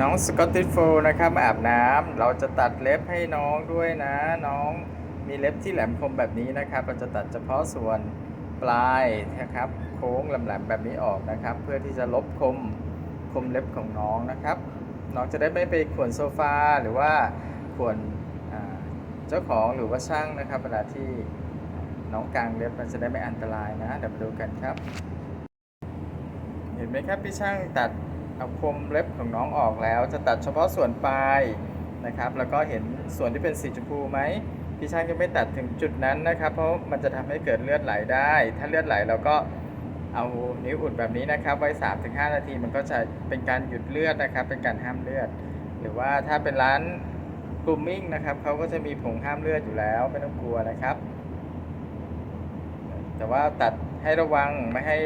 น้องสกอตติโฟนะครับอาบน้ำเราจะตัดเล็บให้น้องด้วยนะ น้องมีเล็บที่แหลมคมแบบนี้นะครับ เราจะตัดเฉพาะส่วนปลายนะครับ โค้งแหลมๆแบบนี้ออกนะครับ เพื่อที่จะลบคมคมเล็บของน้องนะครับ น้องจะได้ไม่ไปข่วนโซฟาหรือว่าข่วนเจ้าของหรือว่าช่างนะครับ เวลาที่น้องกางเล็บมันจะได้ไม่อันตรายนะเดี๋ยวมาดูกันครับ เห็นไหมครับพี่ช่างตัด เอาคมเล็บของน้องออกแล้ว จะตัดเฉพาะส่วนปลายนะครับ แล้วก็เห็นส่วนที่เป็นสีชมพูไหมพี่ช่างยังไม่ตัดถึงจุดนั้นนะครับ เพราะมันจะทำให้เกิดเลือดไหลได้ ถ้าเลือดไหลเราก็เอานิ้วอุดแบบนี้นะครับ ไว้ 3-5 นาทีมันก็จะเป็นการหยุดเลือดนะครับ เป็นการห้ามเลือด หรือว่าถ้าเป็นร้านกรูมมิ่งนะครับเขาก็จะมีผงห้ามเลือดอยู่แล้วไม่ต้องกลัวนะครับ แต่ว่าตัดให้ระวังไม่ให้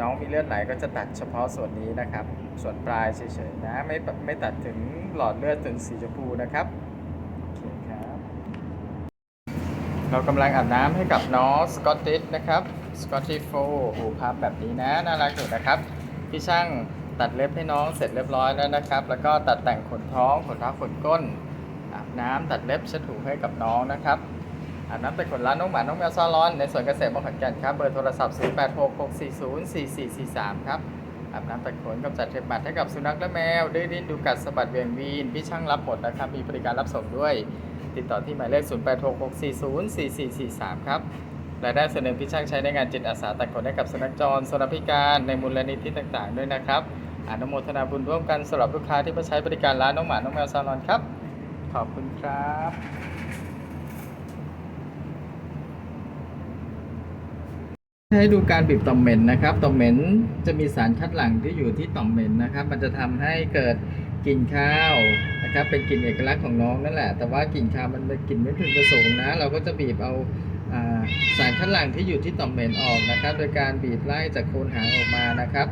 น้องมีเลือดไหลก็จะตัดเฉพาะส่วนนี้นะครับ ส่วนปลายเฉยๆนะไม่ไม่ตัดถึงหลอดเลือดถึงสีชมพูนะครับโอเคครับเรากำลังอาบน้ำให้กับน้องสกอตติชนะครับสกอตติโฟหูพับแบบนี้นะน่ารักอยู่นะครับพี่ช่างตัดเล็บให้น้องเสร็จเรียบร้อยแล้วนะครับ แล้วก็ตัดแต่งขนท้องขนท้าขนก้นอาบน้ำตัดเล็บเช็ดถูให้กับน้องนะครับ อาบน้ำแต่ขนร้านน้องหมาน้องแมวซ่อนร้อน ในสวนเกษตรมงขอนแก่นครับ เบอร์โทรศัพท์ 0866404443 ครับ อาบน้ำแต่ขนกำจัดเห็บหมัดให้กับสุนัขและแมว ดื้อดิ้นดูกัดสะบัดเวียงวีนพี่ช่างรับหมดนะครับ มีบริการรับส่งด้วย ติดต่อที่หมายเลข 0866404443 ครับรายได้ส่วนหนึ่งพี่ช่างใช้ในงานจิตอาสาตัดขนให้กับสุนัขจรสุนัขพิการในมูลนิธิต่างๆ ด้วยนะครับอนุโมทนาบุญร่วมกันสำหรับลูกค้าที่มาใช้บริการร้านน้องหมา น้องแมวซาลอนครับ ขอบคุณครับ ให้ดูการบีบต่อมเหม็นนะครับต่อมเหม็นจะมีสารคัดหลั่งที่อยู่ที่ต่อมเหม็นนะครับ มันจะทำให้เกิดกลิ่นข้าวนะครับ เป็นกลิ่นเอกลักษณ์ของน้องนั่นแหละ แต่ว่ากลิ่นข้าวมันเป็นกลิ่นไม่พึงประสงค์นะ เราก็จะบีบเอาสารคัดหลั่งที่อยู่ที่ต่อมเหม็นออกนะครับ โดยการบีบไล่จากโคนหางออกมานะครับ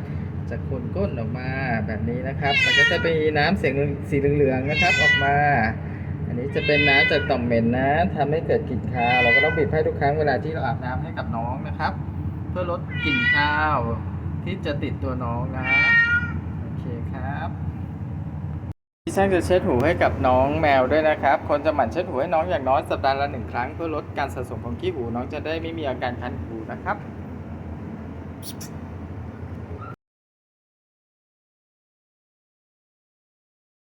จากโคนก้นออกมาแบบนี้นะครับ มันก็จะมีน้ำเสียงสีเหลืองๆนะครับออกมา อันนี้จะเป็นน้ำจากต่อมเหม็นนะทำให้เกิดกลิ่นคาวเราก็ต้องบีบให้ทุกครั้งเวลาที่เราอาบน้ำให้กับน้องนะครับ เพื่อลดกลิ่นข้าวที่จะติดตัวน้องนะ โอเคครับพี่ช่งจะเช็ดหูให้กับน้องแมวด้วยนะครับ คนจะหมั่นเช็ดหูให้น้องอย่างน้อยสัปดาห์ละหนึ่งครั้งเพื่อลดการสะสมของขี้หูน้องจะได้ไม่มีอาการคันหูนะครับ